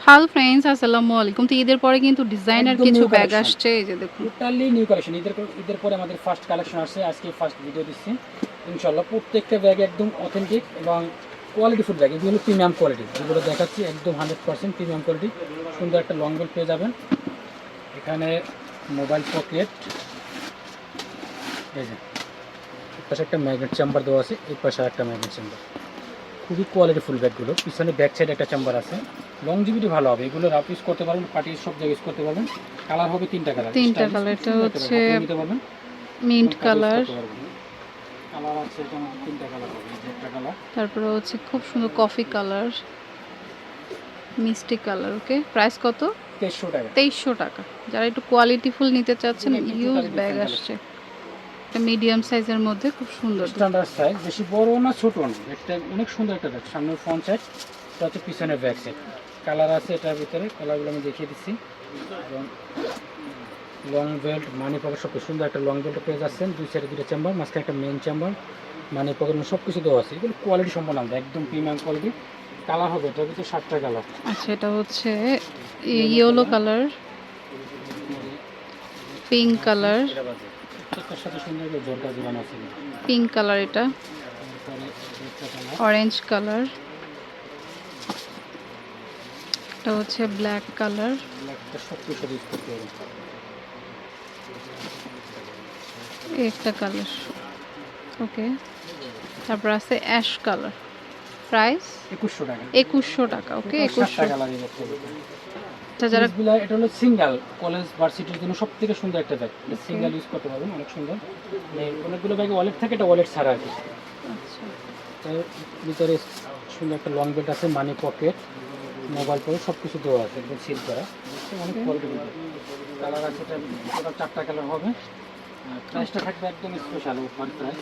Hello friends আসসালামু আলাইকুম। তো ঈদের পরে কিন্তু ডিজাইনার কিছু ব্যাগ আসছে এই যে দেখুন। টোটালি নিউ কালেকশন ঈদের পর- ঈদের পরে আমাদের ফার্স্ট কালেকশন আসছে। আজকে ফার্স্ট ভিডিও দিচ্ছি। ইনশাল্লাহ প্রত্যেকটা ব্যাগ একদম অথেন্টিক এবং কোয়ালিটি ফুড ব্যাগ এগুলো প্রিমিয়াম কোয়ালিটি যেগুলো দেখাচ্ছি একদম হান্ড্রেড পার্সেন্ট প্রিমিয়াম কোয়ালিটি সুন্দর একটা লং বেল পেয়ে যাবেন। এখানে মোবাইল পকেট এই যে পাশে একটা ম্যাগনেট চেম্বার দেওয়া আছে। এই পাশে একটা ম্যাগনেট চেম্বার খুবই কোয়ালিটি ফুল ব্যাগগুলো পিছনে ব্যাক সাইডে একটা চেম্বার আছে। লংজিভিটি ভালো হবে। এগুলো রাফ ইউজ করতে পারবেন পার্টি সব জায়গায় ইউজ করতে পারবেন। কালার হবে তিনটা কালার তিনটা colour, এটা হচ্ছে- মিন্ট কালার। কালার আছে তিনটা কালার হবে একটা কালার তারপরে হচ্ছে খুব সুন্দর কফি কালার মিষ্টি কালার ওকে প্রাইস কত? তেইশশো টাকা। তেইশশো টাকা। যারা একটু কোয়ালিটি ফুল নিতে চাচ্ছেন ইউজ ব্যাগ আসছে। একটা মিডিয়াম সাইজের মধ্যে খুব সুন্দর স্ট্যান্ডার্ড সাইজ বেশি বড় না ছোট না। একটা অনেক সুন্দর একটা ব্যাগ সামনের ফ্রন্ট সাইড এটা হচ্ছে পিছনের ব্যাক সাইড কালার আছে এটার ভিতরে কালারগুলো আমি দেখিয়ে দিচ্ছি। এবং লং বেল্ট মানি পকেট সব সুন্দর একটা লং বেল্ট পেয়ে যাচ্ছেন। দুই সাইডে দুটো চেম্বার মাঝখানে একটা মেন চেম্বার মানি পকেট সব কিছু দেওয়া আছে। এগুলো কোয়ালিটি সম্পন্ন আমাদের একদম প্রিমিয়াম কোয়ালিটি কালার হবে এটা ভিতরে সাতটা কালার আচ্ছা এটা হচ্ছে ইয়েলো কালার পিঙ্ক কালার প্রত্যেকটার সাথে সুন্দর করে জোরকা জোরানো আছে। পিঙ্ক কালার এটা। Orange colour. এটা হচ্ছে ব্ল্যাক কালার। ব্ল্যাকটা সব কিছু ইউজ করতে হবে। একটা কালার। ওকে তারপর আছে অ্যাশ কালার। প্রাইস? একুশশো টাকা। একুশশো টাকা ওকে? একুশশো এই আচ্ছা যারা এটা হলো সিঙ্গেল কলেজ ভার্সিটির জন্য সব থেকে সুন্দর একটা ব্যাগ সিঙ্গেল ইউজ করতে পারবেন অনেক সুন্দর। মানে অনেকগুলো ব্যাগে ওয়ালেট থাকে এটা ওয়ালেট ছাড়া আর কি আচ্ছা। ভিতরে সুন্দর একটা লং বেল্ট আছে মানি পকেট মোবাইল পকেট সব কিছু দেওয়া আছে একদম সিল করা। অনেক কোয়ালিটি কালার আছে এটা চারটা কালার হবে। প্রাইসটা থাকবে একদম স্পেশাল অফার প্রাইস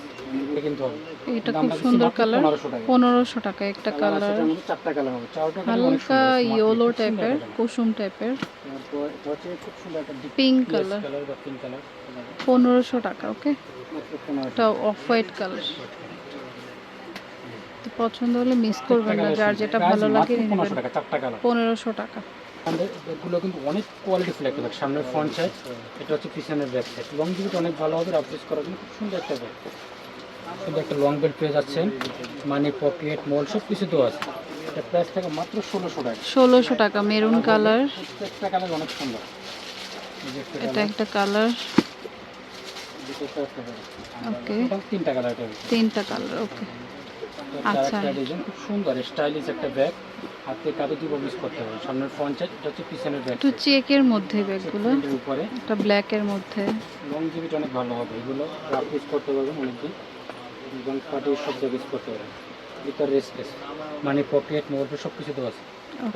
কিন্তু হবে। এটা খুব সুন্দর কালার 1500 টাকা। পনেরোশো টাকা একটা কালার। চারটা কালার হবে। চারটা কালার হালকা ইয়েলো টাইপের কুসুম টাইপের তারপর এটা হচ্ছে খুব সুন্দর একটা পিঙ্ক কালার কালার কালার বা পিঙ্ক কালার পনেরোশো টাকা ওকে এটা অফ হোয়াইট কালার তো পছন্দ হলে মিস করবেন না যার যেটা ভালো লাগে পনেরোশো টাকা। ব্যাগগুলো কিন্তু অনেক কোয়ালিটি ফুল একটা ব্যাগ সামনের ফ্রন্ট সাইড এটা হচ্ছে পিছনের ব্যাক সাইড লং জিবিটা অনেক ভালো হবে রাফিস করার জন্য খুব সুন্দর একটা ব্যাগ সুন্দর একটা লং বেল্ট পেয়ে যাচ্ছেন। মানি পকেট মোল সব কিছু তো আছে। এটা প্রাইস থাকে মাত্র ষোলোশো টাকা। ষোলোশো টাকা মেরুন কালার প্রত্যেকটা কালার অনেক সুন্দর। একটা এটা একটা কালার একটা। ওকে তিনটা কালার তিনটা কালার ওকে আচ্ছা। একটা ডিজাইন খুব সুন্দর স্টাইলিশ একটা ব্যাগ হাতে কাঁধে দিব ইউজ করতে হবে। সামনের ফ্রন্ট সাইড এটা হচ্ছে পিছনের ব্যাগ একটু চেকের মধ্যে ব্যাগগুলো উপরে। একটা ব্ল্যাকের মধ্যে। লং জিবিটা অনেক ভালো হবে। এগুলো রাফ ইউজ করতে পারবেন অনেকদিন। এবং পার্টি সব জায়গায় ইউজ করতে পারবেন। ভিতর রেস্টেস মানে পকেট মোবাইল সব কিছু তো আছে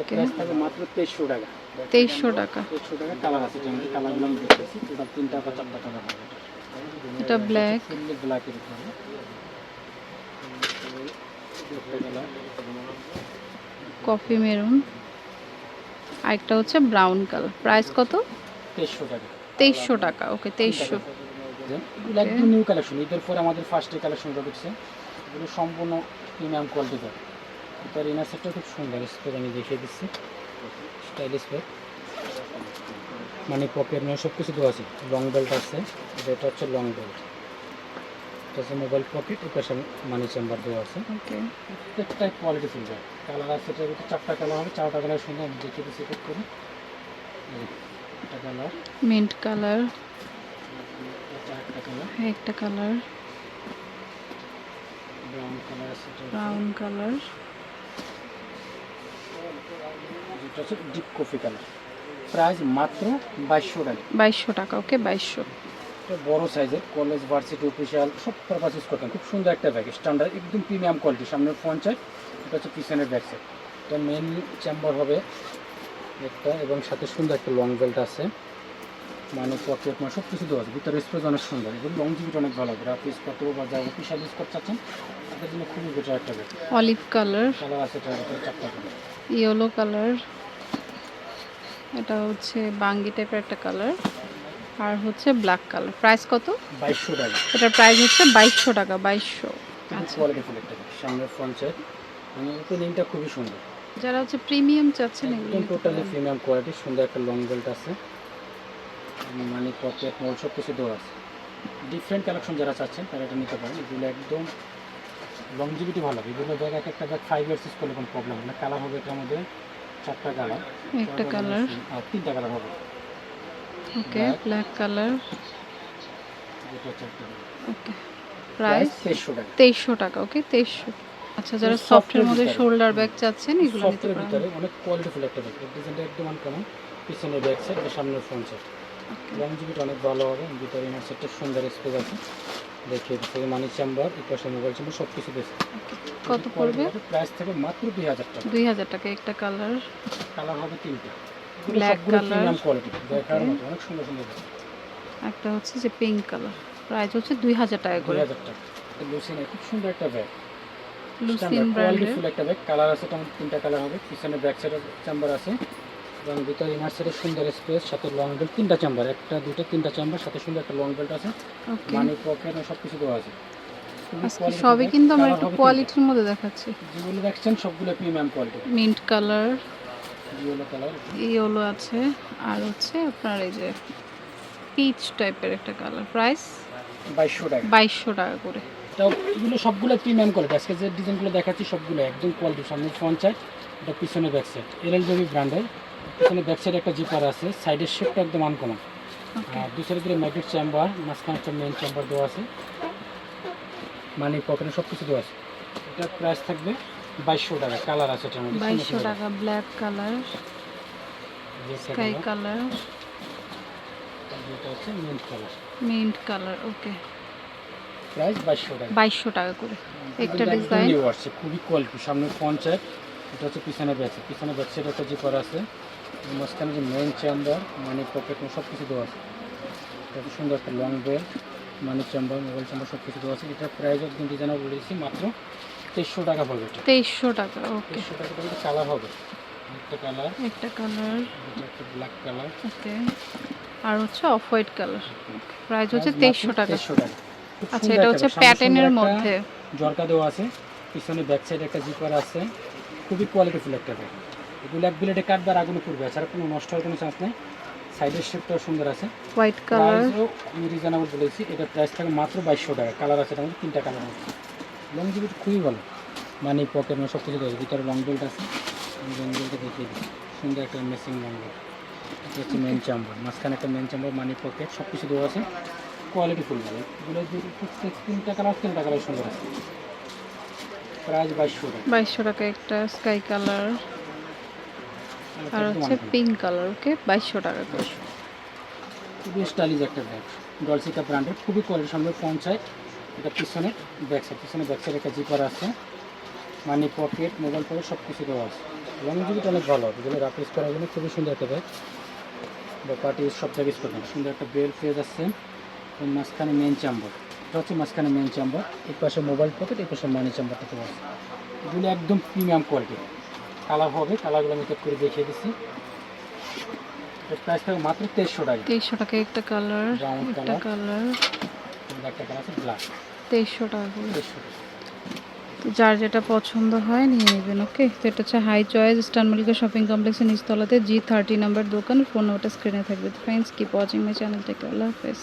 প্রাইস থাকবে মাত্র তেইশশো টাকা। তেইশশো টাকা। তেইশশো টাকা কালার আছে। যেমন কালারগুলো আমি দেখতেছি। টোটাল তিনটা বা চারটা কালার হবে। এটা ব্ল্যাক ব্ল্যাকের উপরে। Coffee maroon. আরেকটা হচ্ছে ব্রাউন কালার। প্রাইস কত? তেইশশো টাকা। তেইশশো টাকা। ওকে তেইশশো। একদম নিউ কালেকশন ঈদের পরে আমাদের ফার্স্টে কালেকশনটা ঢুকছে এগুলো সম্পূর্ণ প্রিমিয়াম কোয়ালিটির এটার ইনার সেটটা খুব সুন্দর। আমি দেখিয়ে দিচ্ছি। মানে পকেট নিয়ে সব কিছু দেওয়া আছে। লং বেল্ট আছে। এটা হচ্ছে লং বেল্ট এটা হচ্ছে মোবাইল পকেট এটা মানি চেম্বার দেওয়া আছে। ওকে প্রত্যেকটাই কোয়ালিটি ব্যাগ কালার আছে ভিতরে চারটা কালার হবে চারটা কালার সুন্দর আমি দেখিয়ে দিচ্ছি চেক করে। একটা কালার মিন্ট কালার একটা কালার একটা কালার ব্রাউন কালার আছে এটা ব্রাউন কালার যেটা হচ্ছে ডিপ কফি কালার প্রাইস মাত্র বাইশশো টাকা। বাইশশো টাকা ওকে বাইশশো। এটা বড় সাইজের কলেজ ভার্সিটি অফিসিয়াল সব পারপাস ইউজ করতাম। খুব সুন্দর একটা ব্যাগ স্ট্যান্ডার্ড একদম প্রিমিয়াম কোয়ালিটি সামনের ফ্রন্ট সাইড এটা হচ্ছে পিছনের ব্যাক সাইড এটা মেন চেম্বার হবে একটা এবং সাথে সুন্দর একটা লং বেল্ট আছে। মানে পকেট মানে সব কিছু দেওয়া আছে। ভিতরে স্পেস অনেক সুন্দর। এগুলো লং জিবিটা অনেক ভালো হবে। করতে হবে বা যা অফিসিয়াল ইউজ করতে চাচ্ছেন? তাদের জন্য খুবই বেটার একটা ব্যাগ অলিভ কালার কালার আছে ভিতরে চারটা কালার ইয়েলো কালার এটা হচ্ছে বাঙ্গি টাইপের একটা কালার আর হচ্ছে ব্ল্যাক কালার প্রাইস কত? বাইশশো টাকা। এটার প্রাইস হচ্ছে বাইশশো টাকা বাইশশো। আচ্ছা। কোয়ালিটি ফুল একটা সামনের ফ্রন্ট সাইড মানে ওপেনিংটা খুবই সুন্দর। যারা হচ্ছে প্রিমিয়াম চাচ্ছেন একদম টোটালি প্রিমিয়াম কোয়ালিটি সুন্দর একটা লং বেল্ট আছে। মানে পকেট মোল সব কিছু দেওয়া আছে। ডিফারেন্ট কালেকশন যারা চাচ্ছেন তারা এটা নিতে পারেন। এগুলো একদম লংজিভিটি ভালো। হবে এগুলো ব্যাগ এক একটা ব্যাগ ফাইভ ইয়ার্স ইউজ করলে কোনো প্রবলেম হবে না। কালার হবে এটার মধ্যে চারটা কালার একটা কালার আর তিনটা কালার হবে। Okay. Black colour okay price তেইশশো টাকা। ওকে তেইশশো। আচ্ছা যারা সফটের এর মধ্যে শোল্ডার ব্যাগ চাচ্ছেন এগুলো নিতে পারেন। ভিতরে অনেক কোয়ালিটিফুল একটা ব্যাগ ডিজাইনটা একদম আনকমন পিছনে ব্যাক সাইড আর সামনে ফ্রন্ট সাইড লংজিভিটি অনেক ভালো হবে। ভিতরে ইনার সেটটা সুন্দর স্পেস আছে। দেখিয়ে দিচ্ছে। মানি চেম্বার এই মোবাইল চেম্বার সব কিছু দিয়েছে কত পড়বে? প্রাইস থেকে মাত্র দুই হাজার টাকা। দুই হাজার টাকা একটা কালার কালার হবে তিনটা। দেখার Okay. মতো অনেক সুন্দর সুন্দর একটা হচ্ছে যে পিঙ্ক কালার প্রাইস হচ্ছে দুই হাজার টাকা করে। লুসিনের খুব সুন্দর একটা ব্যাগ লুসিন ব্র্যান্ডের কোয়ালিটিফুল একটা ব্যাগ কালার আছে তেমন তিনটা কালার হবে। পিছনে ব্যাক সাইডে চেম্বার আছে। এবং ভিতরে ইনার সাইডে সুন্দর স্পেস সাথে লং বেল্ট তিনটা চেম্বার একটা দুটো তিনটা চেম্বার সাথে সুন্দর একটা লং বেল্ট আছে। মানি পকেট সব কিছু দেওয়া আছে। সবই কিন্তু আমরা একটু কোয়ালিটির মধ্যে দেখাচ্ছি। যেগুলো দেখছেন সবগুলো premium quality mint colour yellow আছে আর হচ্ছে আপনার এই যে পিচ টাইপের একটা কালার। প্রাইস বাইশশো টাকা। বাইশশো টাকা করে। এগুলো সবগুলো প্রিমিয়াম কোয়ালিটি আজকে যে ডিজাইনগুলো দেখাচ্ছি সবগুলো একদম কোয়ালিটি সামনে ফ্রন্ট সাইড এটা পিছনে back side L L baby ব্র্যান্ডের পিছনে ব্যাক সাইড একটা জিপার আছে। সাইডের শেপটা একদম আনকমন আর দুই সাইডে দিলে ম্যাগনেট চেম্বার মাঝখানে একটা মেন চেম্বার দেওয়া আছে। মানি পকেটে সব কিছু দেওয়া আছে। এটা প্রাইস থাকবে বাইশশো টাকা কালার আছে এটার মধ্যে। বাইশশো টাকা ব্ল্যাক কালার স্কাই কালার যেটা হচ্ছে main colour mint colour okay price বাইশশো টাকা। বাইশশো টাকা করে। একটা ডিজাইন খুবই কোয়ালিটি সামনে সাইড এটা হচ্ছে পিছনে সাইড পিছনে ব্যাক সাইড একটা জিপার আছে। মাঝখানে যে মেন চেম্বার মানি পকেট সব কিছু দেওয়া আছে। খুব সুন্দর একটা long belt money chamber mobile chamber সব কিছু দেওয়া আছে। এটা প্রাইস একদম ডিজাইনার বলে দিচ্ছি মাত্র তেইশশো টাকা পড়বে তেইশশো টাকা ওকে। তেইশশো টাকা করে কালার হবে। একটা কালার একটা কালার একটা ব্ল্যাক কালার ওকে। আর হচ্ছে অফ হোয়াইট কালার প্রাইস হচ্ছে তেইশশো টাকা। তেইশশো টাকা। আচ্ছা এটা হচ্ছে প্যাটার্নের মধ্যে। জরকা দেওয়া আছে। পিছনে ব্যাক সাইড একটা জিপার আছে। খুবই কোয়ালিটিফুল একটা ব্যাগ এগুলো এক বিলেটে কাটবে আর আগুনে পড়বে। এছাড়া কোনো নষ্ট হওয়ার কোনো চান্স নেই। সাইডের শেপটাও সুন্দর আছে। হোয়াইট কালার আমি রিজনেবল বলেছি। এটা প্রাইস থাকে মাত্র বাইশশো টাকা। কালার আছে মধ্যে তিনটা কালার আছে। লং জিবিটা খুবই ভালো। মানি পকেট মানে সব কিছু দেওয়া আছে ভিতরে লং বেল্ট আছে লং বেল্টটা দেখিয়ে দিই সুন্দর একটা মেসিং লং বেল্ট এটা হচ্ছে মেন চাম্বার মাঝখানে একটা মেন চাম্বার মানি পকেট সব কিছু দেওয়া আছে। কোয়ালিটি ফুল ভালো এগুলো তিনটা কালার তিনটা কালার সুন্দর আছে। প্রাইস বাইশশো টাকা। বাইশশো টাকা একটা স্কাই কালার আর হচ্ছে পিঙ্ক কালার ওকে বাইশশো টাকা করে। খুবই স্টাইলিশ একটা ব্যাগ ডলসিকা ব্র্যান্ডের খুবই কোয়ালিটি সামনে ফ্রন্ট সাইড এটা পিছনে ব্যাক সাইড পিছনে ব্যাক সাইড একটা জিপার আছে। মানি পকেট মোবাইল পকেট সব কিছু দেওয়া আছে। লং জিবিটা অনেক ভালো হবে যেগুলো রাফ ইউজ করার জন্য খুবই সুন্দর একটা ব্যাগ বা পার্টি ইউজ সব জায়গায় ইউজ করবেন সুন্দর একটা বেল ফেজ আছে। মাঝখানে মেন চাম্বার এটা হচ্ছে মাঝখানে মেন চাম্বার এই পাশে মোবাইল পকেট এই পাশে মানি চাম্বারটা দেওয়া আছে। এগুলো একদম প্রিমিয়াম কোয়ালিটি কালার হবে কালারগুলো আমি করে দেখিয়ে দিচ্ছি। প্রাইস থাকবে মাত্র তেইশশো টাকা। তেইশশো টাকা একটা কালার একটা কালার একটা কালার আছে ব্ল্যাক তেইশশো টাকা করে। তো যার যেটা পছন্দ হয় নিয়ে নেবেন ওকে তো এটা হচ্ছে high choice star Mallika shopping কমপ্লেক্সের নিচতলাতে জি থার্টি নাম্বার দোকান ফোন ওটা স্ক্রিনে থাকবে। Friends keep watching my channel থেকে আল্লাহ হাফেজ।